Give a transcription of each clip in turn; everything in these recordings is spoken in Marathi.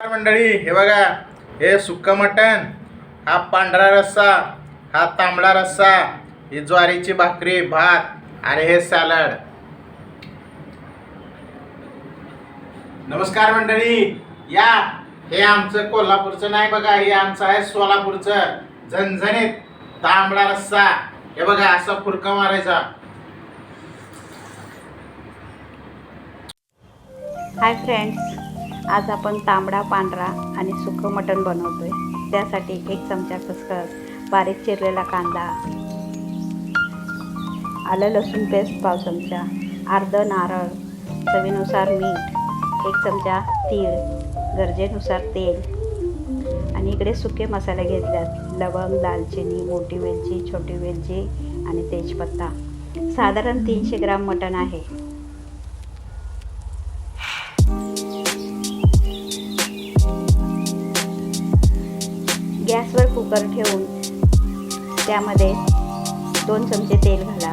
मंडळी हे बघा हे सुक्क मटण हा पांढरा रस्सा हा तांबडा रस्सा ही ज्वारीची भाकरी भात आणि हे सॅलड. नमस्कार मंडळी या हे आमचं कोल्हापूरचं नाही बघा हे आमचं आहे सोलापूरचं झणझणीत तांबडा रस्सा. हे बघा असा फुरका मारायचा. हाय फ्रेंड्स आज आपण तांबडा पांढरा आणि सुकं मटण आहे त्यासाठी एक चमचा खसखस बारीक चिरलेला कांदा आलं लसूण पेस्ट पाव चमचा अर्ध नारळ चवीनुसार मीठ एक चमचा तीळ गरजेनुसार तेल आणि इकडे सुके मसाले घेतल्यात. लवंग दालचिनी मोठी वेलची छोटी वेलची आणि तेजपत्ता. साधारण तीनशे ग्राम मटण आहे. कुकर ठेवून त्यामध्ये दोन चमचे तेल घाला.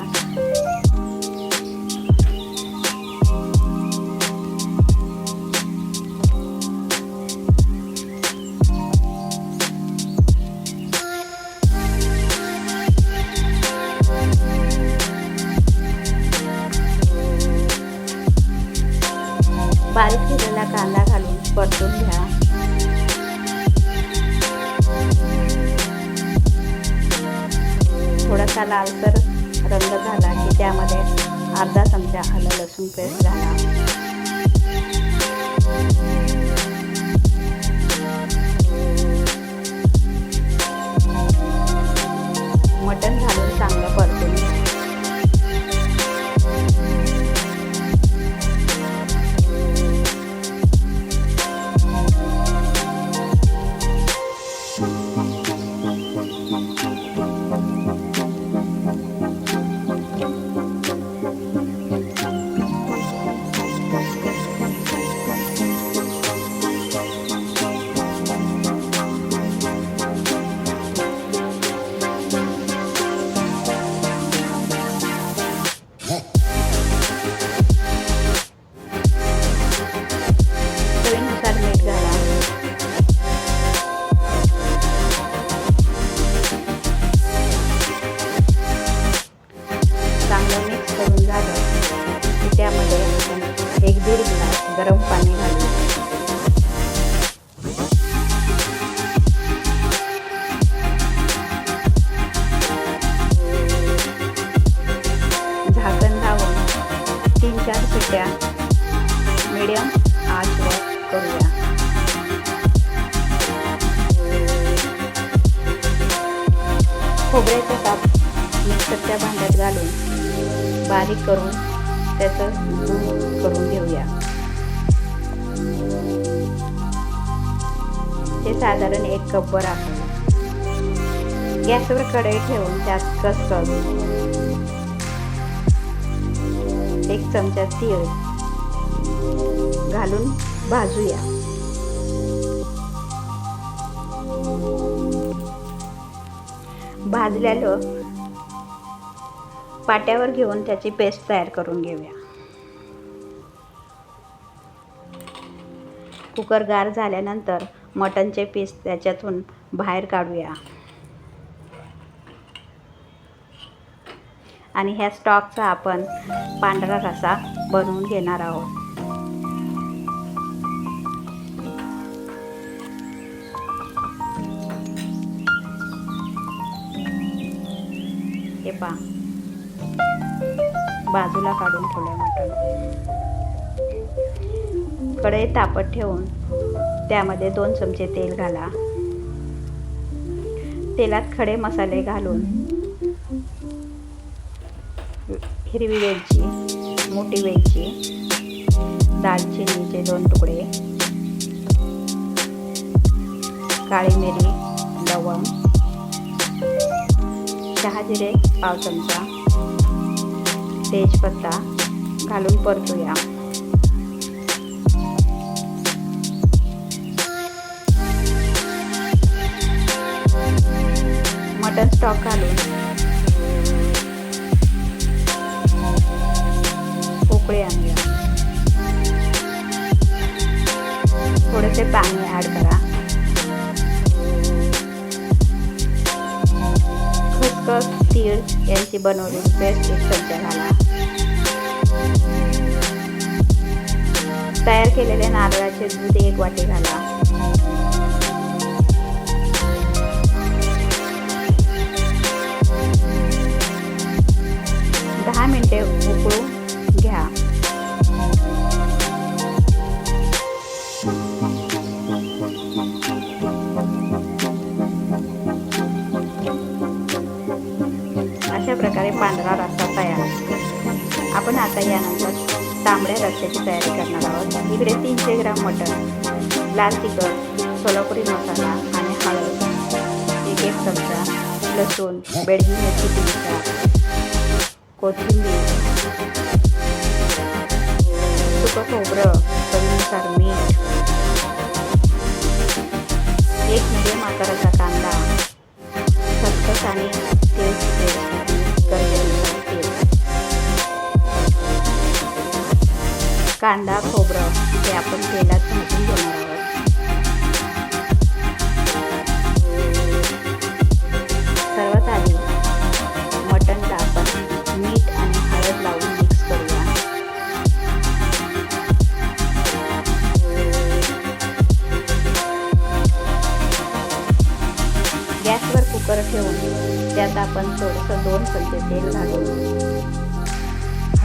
लालसर रंग झाला की त्यामध्ये अर्धा चमचा आलं लसूण पेस्ट घाला. चार शिट्ट्या मिडियम आचवर करूया. खोबऱ्याचा काप मिक्सरच्या भांड्यात घालून बारीक करून त्याचं दूध करून घेऊया. ते साधारण एक कपवर आपण गॅसवर कढई ठेवून त्यात कसकस एक चमचा तीळ घालून भाजूया. भाजलेलं पाट्यावर घेऊन त्याची पेस्ट तयार करून घेऊया. कुकर गार झाल्यानंतर मटनचे पीस त्याच्यातून बाहेर काढूया. आणि ह्या स्टॉकचा आपण पांढरा रसा बनवून घेणार आहोत. हे पा बाजूला काढून ठेवलं मटण. कढई तापत ठेवून त्यामध्ये दोन चमचे तेल घाला. तेलात खडे मसाले घालून हिरवी वेलची मोठी वेलची दालचिनीचे दोन तुकडे काळी मिरी लवंग चहा जिरे पाव चमचा तेजपत्ता घालून परतूया. मटन स्टॉक घालून. उकळी आणूया. थोडेसे पाणी ॲड करा. खसखस तीळ यांची बनवलेली पेस्ट एक चमचा घाला. तयार केलेले नारळाचे दूध एक वाटी घाला. त्याची तयारी करणार आहोत. इकडे तीनशे ग्राम मटण लाल तिखट सोलापुरी मसाला आणि हळद एक एक चमचा लसूण बेडगी मिरची तीन कोथिंबीर सुकं खोबरं चवीनुसार मीठ एक मिडियम आकाराचा कांदा खसखस आणि कांदा खोबरं हे आपण तेलात भाजून घेणार आहोत. सर्वात आधी मटणला आपण मीठ आणि हळद लावून मिक्स करूया. गॅसवर कुकर ठेवून त्यात आपण थोडंसं दोन चमचे तेल घालून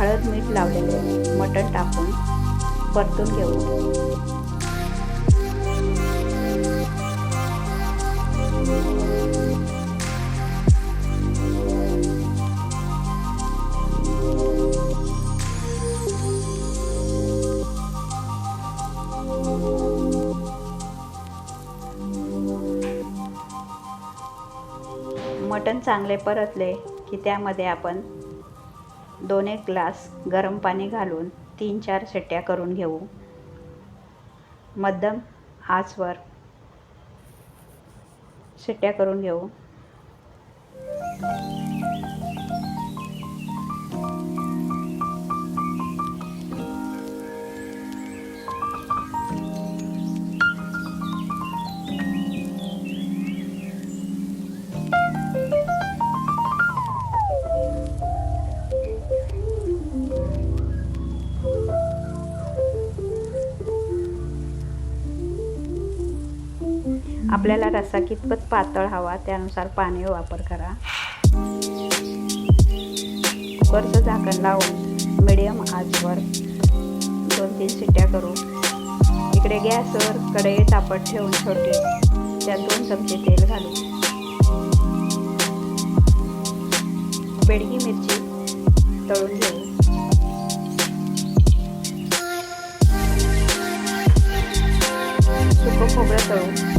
हळद मीठ लावलेले मटण टाकून परतून घेऊ. मटण चांगले परतले की त्यामध्ये आपण दोन एक ग्लास गरम पाणी घालून तीन चार शिट्ट्या करून घेऊ. मध्यम आचवर शिट्ट्या करून घेऊ. आपल्याला रस्सा कितपत पातळ हवा त्यानुसार पाणी वापर करा. कुकरचं झाकण लावून मिडियम आजवर दोन तीन शिट्ट्या करू. इकडे गॅसवर कढई तापत ठेवून छोटे त्यात दोन चमचे तेल घालू. बेडगी मिरची तळून घेऊ. सुकं खोबरं तळून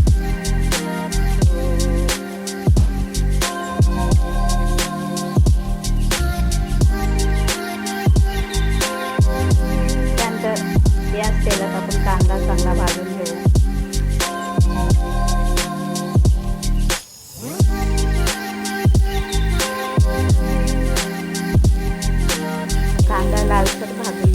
कांदा चांगला भाजून घेऊ कांदा लालसर भाजून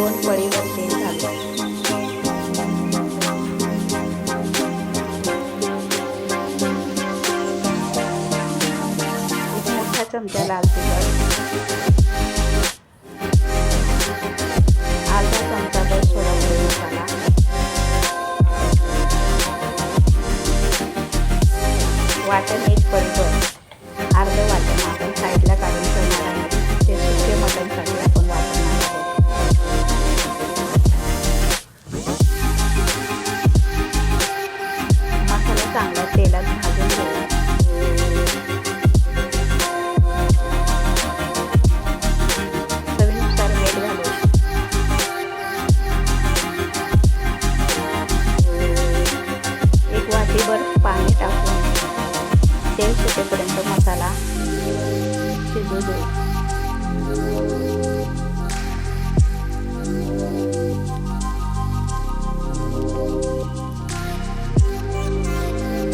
दोन पळीवर तेल घालू मोठा चमचा लाल तिखट. अर्धा चमचा भर सोडा मसाला. वाटण एक पडतं अर्धं वाटण आपण साईडला काढून ठेवणार आहे ते सुके मटणसाठी.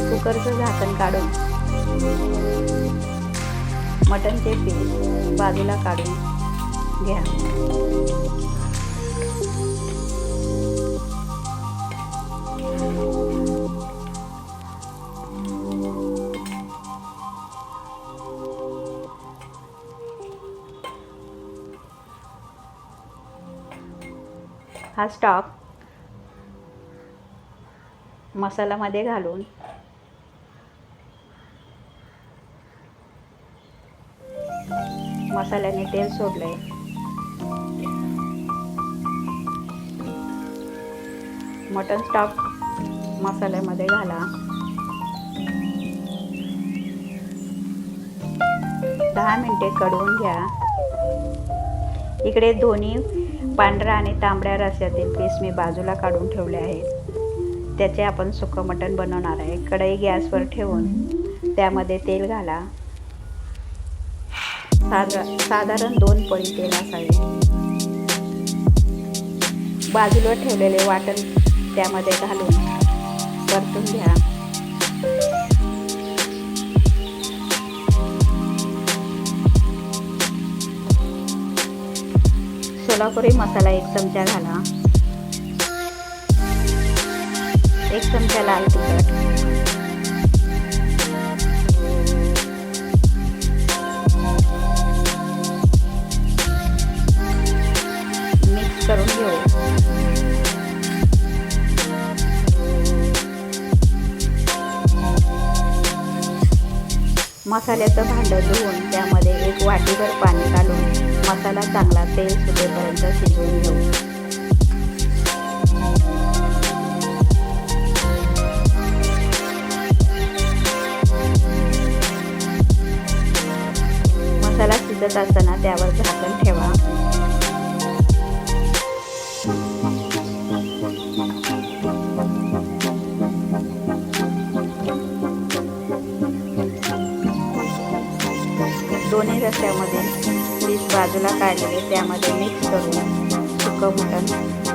कुकरचं झाकण काढून मटणचे पीस बाजूला काढून घ्या. हा स्टॉक मसाल्यामध्ये घालून मसाल्याने तेल सोडलंय. मटन स्टॉक मसाल्यामध्ये घाला. दहा मिनटे कडवून घ्या. इकडे दोन्ही पांढरा आणि तांबड्या रस्यातील पीस मी बाजूला काढून ठेवले आहेत. त्याचे आपण सुकं मटण बनवणार आहे. कढई गॅसवर ठेवून त्यामध्ये तेल घाला. साधा साधारण दोन पळी तेल असावे. बाजूला ठेवलेले वाटण त्यामध्ये घालून परतून घ्या. सोलापुरी मसाला एक चमचा घाला. एक चमचा लाल तिखट. मिक्स करून घेऊ मसाल्याचं भांडं धुवून त्यामध्ये एक वाटीभर पाणी घालून मसाला चांगला तेल सुटेपर्यंत शिजवून घेऊ. मसाला शिजत असताना त्यावर झाकण ठेवा. दोन्ही रस्त्यामध्ये पीस बाजूला काढलेले त्यामध्ये मिक्स करून सुकं मटण